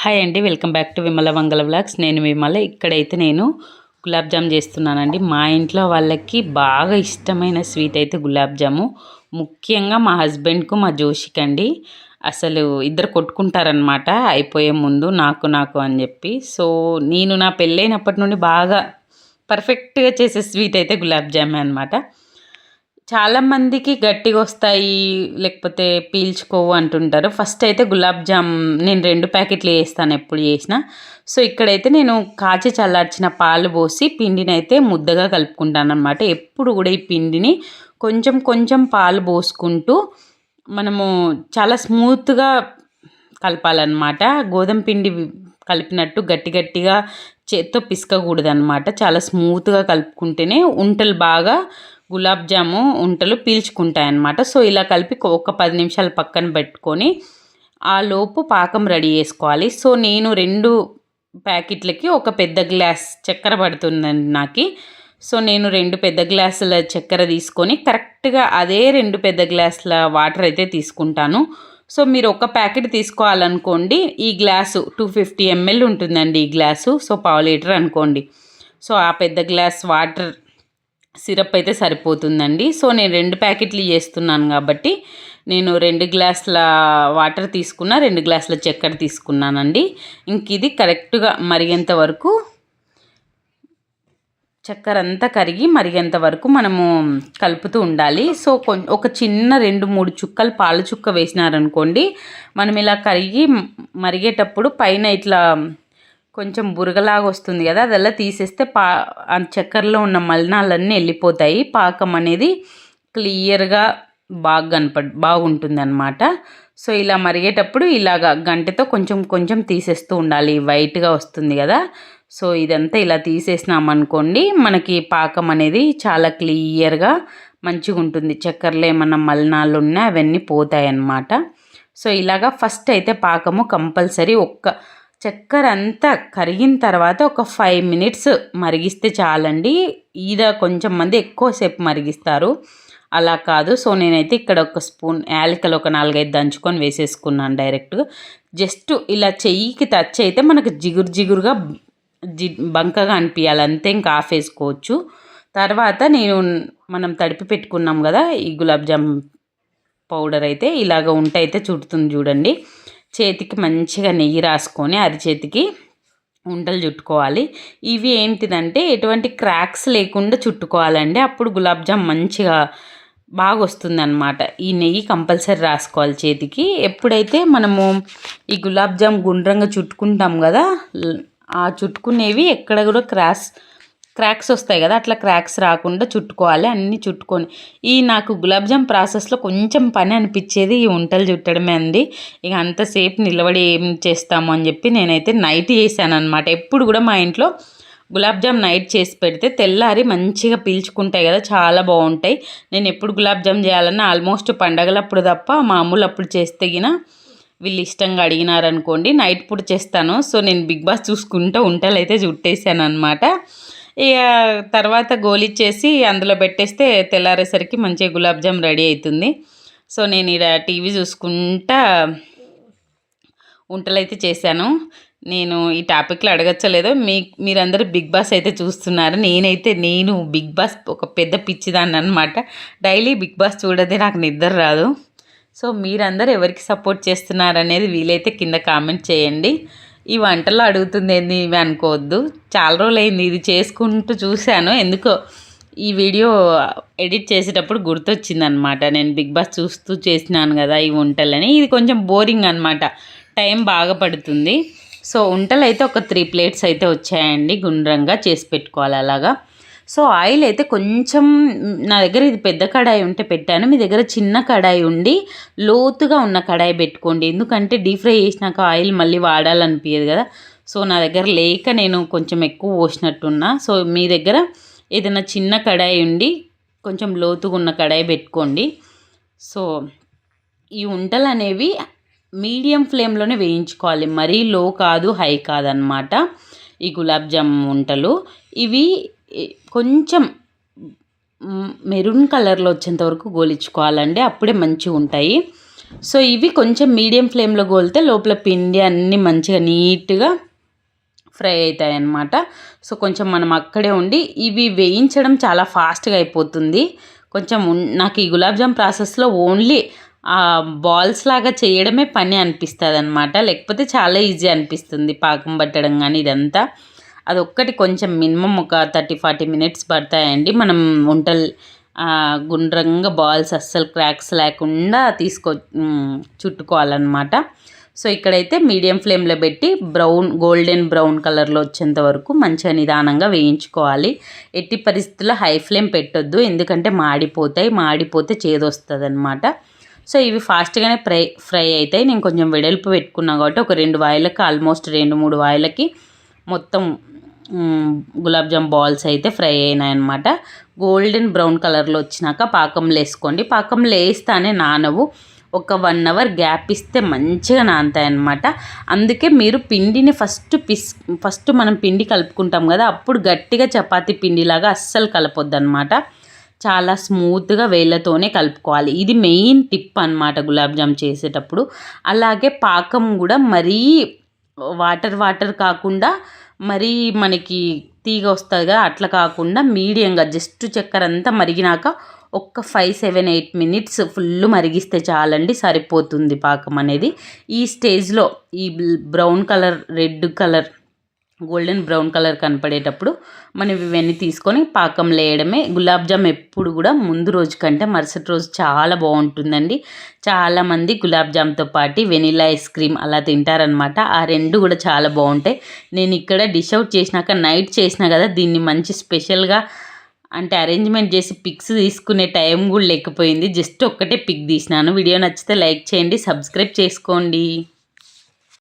Hi అండి welcome back to Vimala Vangala vlogs. నేను విమల ఇక్కడైతే నేను గులాబ్ జామ్ చేస్తున్నానండి. మా ఇంట్లో వాళ్ళకి బాగా ఇష్టమైన స్వీట్ అయితే గులాబ్ జాము. ముఖ్యంగా మా హస్బెండ్కు మా జోషికి అండి అసలు ఇద్దరు కొట్టుకుంటారనమాట అయిపోయే ముందు నాకు నాకు అని చెప్పి. సో నేను నా పెళ్ళైనప్పటి నుండి బాగా పర్ఫెక్ట్గా చేసే స్వీట్ అయితే గులాబ్ జామే అనమాట చాలామందికి గట్టిగా వస్తాయి లేకపోతే పీల్చుకోవు అంటుంటారు. ఫస్ట్ అయితే గులాబ్ జామ్ నేను రెండు ప్యాకెట్లు వేస్తాను ఎప్పుడు చేసినా. సో ఇక్కడైతే నేను కాచి చల్లార్చిన పాలు పోసి పిండిని అయితే ముద్దగా కలుపుకుంటాను అనమాట ఎప్పుడు కూడా ఈ పిండిని కొంచెం కొంచెం పాలు పోసుకుంటూ మనము చాలా స్మూత్గా కలపాలన్నమాట. గోధుమ పిండి కలిపినట్టు గట్టి గట్టిగా చేత్తో పిసకకూడదు అనమాట చాలా స్మూత్గా కలుపుకుంటేనే ఉంటలు బాగా గులాబ్ జాము ఉంటలు పీల్చుకుంటాయి అన్నమాట సో ఇలా కలిపి ఒక పది నిమిషాలు పక్కన పెట్టుకొని ఆ లోపు పాకం రెడీ చేసుకోవాలి. సో నేను రెండు ప్యాకెట్లకి ఒక పెద్ద గ్లాస్ చక్కెర పడుతుందండి నాకు. సో నేను రెండు పెద్ద గ్లాసుల చక్కెర తీసుకొని కరెక్ట్గా అదే రెండు పెద్ద గ్లాసుల వాటర్ అయితే తీసుకుంటాను. సో మీరు ఒక ప్యాకెట్ తీసుకోవాలనుకోండి ఈ గ్లాసు టూ ఫిఫ్టీ ఎంఎల్ ఉంటుందండి ఈ గ్లాసు. సో పావు లీటర్ అనుకోండి. సో ఆ పెద్ద గ్లాస్ వాటర్ సిరప్ అయితే సరిపోతుందండి. సో నేను రెండు ప్యాకెట్లు చేస్తున్నాను కాబట్టి నేను రెండు గ్లాసుల వాటర్ తీసుకున్న రెండు గ్లాసుల చక్కెర తీసుకున్నానండి. ఇంక ఇది కరెక్ట్గా మరిగేంత వరకు చక్కెర అంతా కరిగి మరిగేంత వరకు మనము కలుపుతూ ఉండాలి. సో ఒక చిన్న రెండు మూడు చుక్కలు పాల చుక్క వేసినారనుకోండి మనం ఇలా కరిగి మరిగేటప్పుడు పైన ఇట్లా కొంచెం బురగలాగా వస్తుంది కదా అదల్లా తీసేస్తే పా చక్కెరలో ఉన్న మలినాలన్నీ వెళ్ళిపోతాయి పాకం అనేది క్లియర్గా బాగా కనప బాగుంటుంది అనమాట సో ఇలా మరిగేటప్పుడు ఇలాగా గంటతో కొంచెం కొంచెం తీసేస్తూ ఉండాలి. వైట్గా వస్తుంది కదా. సో ఇదంతా ఇలా తీసేసినామనుకోండి మనకి పాకం అనేది చాలా క్లియర్గా మంచిగా ఉంటుంది చక్కెరలో ఏమన్నా మలినాలు ఉన్నా అవన్నీ పోతాయి అన్నమాట సో ఇలాగా ఫస్ట్ అయితే పాకము కంపల్సరీ ఒక్క చక్కెర అంతా కరిగిన తర్వాత ఒక ఫైవ్ మినిట్స్ మరిగిస్తే చాలండి. ఈద కొంచెం మంది ఎక్కువసేపు మరిగిస్తారు. అలా కాదు. సో నేనైతే ఇక్కడ ఒక స్పూన్ యాలకలు ఒక నాలుగైదు దంచుకొని వేసేసుకున్నాను డైరెక్ట్. జస్ట్ ఇలా చెయ్యికి టచ్ అయితే మనకు జిగురు జిగురుగా జి బంకగా అనిపించాలి అంతే ఇంకా ఆఫ్ వేసుకోవచ్చు. తర్వాత నేను మనం తడిపి పెట్టుకున్నాం కదా ఈ గులాబ్ జామ్ పౌడర్ అయితే ఇలాగ ఉంటే అయితే చుడుతుంది చూడండి. చేతికి మంచిగా నెయ్యి రాసుకొని అరిచేతికి ఉండలు చుట్టుకోవాలి. ఇవి ఏంటిదంటే ఎటువంటి క్రాక్స్ లేకుండా చుట్టుకోవాలండి. అప్పుడు గులాబ్ జామ్ మంచిగా బాగా వస్తుంది అనమాట ఈ నెయ్యి కంపల్సరీ రాసుకోవాలి చేతికి. ఎప్పుడైతే మనము ఈ గులాబ్ జామ్ గుండ్రంగా చుట్టుకుంటాం కదా ఆ చుట్టుకునేవి ఎక్కడ కూడా క్రాస్ క్రాక్స్ వస్తాయి కదా అట్లా క్రాక్స్ రాకుండా చుట్టుకోవాలి అన్నీ చుట్టుకొని. ఈ నాకు గులాబ్ జామ్ ప్రాసెస్లో కొంచెం పని అనిపించేది ఈ వంటలు చుట్టడమే అండి ఇక అంతసేపు నిలబడి ఏం చేస్తాము అని చెప్పి నేనైతే నైట్ చేశాను అనమాట ఎప్పుడు కూడా మా ఇంట్లో గులాబ్ జామ్ నైట్ చేసి పెడితే తెల్లారి మంచిగా పీల్చుకుంటాయి కదా చాలా బాగుంటాయి. నేను ఎప్పుడు గులాబ్ జామ్ చేయాలన్నా ఆల్మోస్ట్ పండగలప్పుడు తప్ప మామూలు అప్పుడు చేస్తే గిన వీళ్ళు ఇష్టంగా అడిగినారనుకోండి నైట్ పూట చేస్తాను. సో నేను బిగ్ బాస్ చూసుకుంటూ ఉంటలు అయితే చుట్టేసాను అనమాట ఇక తర్వాత గోలిచ్చేసి అందులో పెట్టేస్తే తెల్లారేసరికి మంచిగా గులాబ్ జామ్ రెడీ అవుతుంది సో నేను ఇక్కడ టీవీ చూసుకుంటా వంటలైతే చేశాను. నేను ఈ టాపిక్లో అడగచ్చలేదో. మీ మీరందరూ బిగ్ బాస్ అయితే చూస్తున్నారు. నేనైతే నేను బిగ్ బాస్ ఒక పెద్ద పిచ్చిదాన్ని అనమాట డైలీ బిగ్ బాస్ చూడదే నాకు నిద్ర రాదు. సో మీరందరూ ఎవరికి సపోర్ట్ చేస్తున్నారు అనేది వీలైతే కింద కామెంట్ చేయండి. ఈ వంటలు అడుగుతుంది ఏంది ఇవి అనుకోవద్దు. చాలా రోజులు అయింది ఇది చేసుకుంటూ చూశాను. ఎందుకో ఈ వీడియో ఎడిట్ చేసేటప్పుడు గుర్తొచ్చిందనమాట. నేను బిగ్ బాస్ చూస్తూ చేసినాను కదా ఈ వంటలని. ఇది కొంచెం బోరింగ్ అనమాట. టైం బాగా పడుతుంది. సో వంటలు అయితే ఒక త్రీ ప్లేట్స్ అయితే వచ్చాయండి. గుండ్రంగా చేసి పెట్టుకోవాలి అలాగా. సో ఆయిల్ అయితే కొంచెం నా దగ్గర ఇది పెద్ద కడాయి ఉంటే పెట్టాను. మీ దగ్గర చిన్న కడాయి ఉండి లోతుగా ఉన్న కడాయి పెట్టుకోండి. ఎందుకంటే డీప్ ఫ్రై చేసినాక ఆయిల్ మళ్ళీ వాడాలనిపించదు కదా. సో నా దగ్గర లేక నేను కొంచెం ఎక్కువ పోసినట్టున్నా. సో మీ దగ్గర ఏదైనా చిన్న కడాయి ఉండి కొంచెం లోతుగా ఉన్న కడాయి పెట్టుకోండి. సో ఈ వంటలు అనేవి మీడియం ఫ్లేమ్లోనే వేయించుకోవాలి. మరీ లో కాదు హై కాదనమాట ఈ గులాబ్ జామ్ వంటలు ఇవి కొంచెం మెరూన్ కలర్లో వచ్చేంత వరకు గోలించుకోవాలండి. అప్పుడే మంచిగా ఉంటాయి. సో ఇవి కొంచెం మీడియం ఫ్లేమ్లో గోలితే లోపల పిండి అన్నీ మంచిగా నీట్గా ఫ్రై అవుతాయి అన్నమాట సో కొంచెం మనం అక్కడే ఉండి ఇవి వేయించడం చాలా ఫాస్ట్గా అయిపోతుంది. కొంచెం నాకు ఈ గులాబ్ జామ్ ప్రాసెస్లో ఓన్లీ బాల్స్ లాగా చేయడమే పని అనిపిస్తుంది అనమాట లేకపోతే చాలా ఈజీ అనిపిస్తుంది. పాకం పట్టడం కానీ ఇదంతా. అదొక్కటి కొంచెం మినిమం ఒక థర్టీ ఫార్టీ మినిట్స్ పడతాయండి. మనం వంటలు గుండ్రంగా బాల్స్ అస్సలు క్రాక్స్ లేకుండా తీసుకో చుట్టుకోవాలన్నమాట. సో ఇక్కడైతే మీడియం ఫ్లేమ్లో పెట్టి బ్రౌన్ గోల్డెన్ బ్రౌన్ కలర్లో వచ్చేంత వరకు మంచిగా నిదానంగా వేయించుకోవాలి. ఎట్టి పరిస్థితుల్లో హై ఫ్లేమ్ పెట్టొద్దు. ఎందుకంటే మాడిపోతాయి. మాడిపోతే చేదొస్తుంది అనమాట సో ఇవి ఫాస్ట్గానే ఫ్రై ఫ్రై అవుతాయి నేను కొంచెం వెడల్పు పెట్టుకున్నా కాబట్టి ఒక రెండు వాయిలకి ఆల్మోస్ట్ రెండు మూడు వాయిలకి మొత్తం గులాబ్ జామ్ బాల్స్ అయితే ఫ్రై అయినాయి అనమాట గోల్డెన్ బ్రౌన్ కలర్లో వచ్చినాక పాకంలో వేసుకోండి. పాకంలో వేస్తానే నానవు. ఒక వన్ అవర్ గ్యాప్ ఇస్తే మంచిగా నానతాయి అనమాట అందుకే మీరు పిండిని ఫస్ట్ పిస్ ఫస్ట్ మనం పిండి కలుపుకుంటాం కదా అప్పుడు గట్టిగా చపాతి పిండిలాగా అస్సలు కలపొద్దు అనమాట చాలా స్మూత్గా వేళ్ళతోనే కలుపుకోవాలి. ఇది మెయిన్ టిప్ అనమాట గులాబ్ జామ్ చేసేటప్పుడు. అలాగే పాకం కూడా మరీ వాటర్ వాటర్ కాకుండా మరీ మనకి తీగ వస్తుంది కదా అట్లా కాకుండా మీడియంగా జస్ట్ చక్కెర అంతా మరిగినాక ఒక్క five seven eight minutes full మరిగిస్తే చాలండి సరిపోతుంది పాకం అనేది. ఈ స్టేజ్లో ఈ brown colour red colour golden brown colour కనపడేటప్పుడు మనం ఇవన్నీ తీసుకొని పాకం వేయడమే గులాబ్ జామ్ ఎప్పుడు కూడా ముందు రోజు కంటే మరుసటి రోజు చాలా బాగుంటుందండి. చాలామంది గులాబ్ జామ్తో పాటు వెనిలా ఐస్ క్రీమ్ అలా తింటారనమాట ఆ రెండు కూడా చాలా బాగుంటాయి. నేను ఇక్కడ డిష్ అవుట్ చేసినాక నైట్ చేసినా కదా దీన్ని మంచి స్పెషల్గా అంటే అరేంజ్మెంట్ చేసి పిక్స్ తీసుకునే టైం కూడా లేకపోయింది. జస్ట్ ఒక్కటే పిక్ తీసినాను. వీడియో నచ్చితే లైక్ చేయండి సబ్స్క్రైబ్ చేసుకోండి.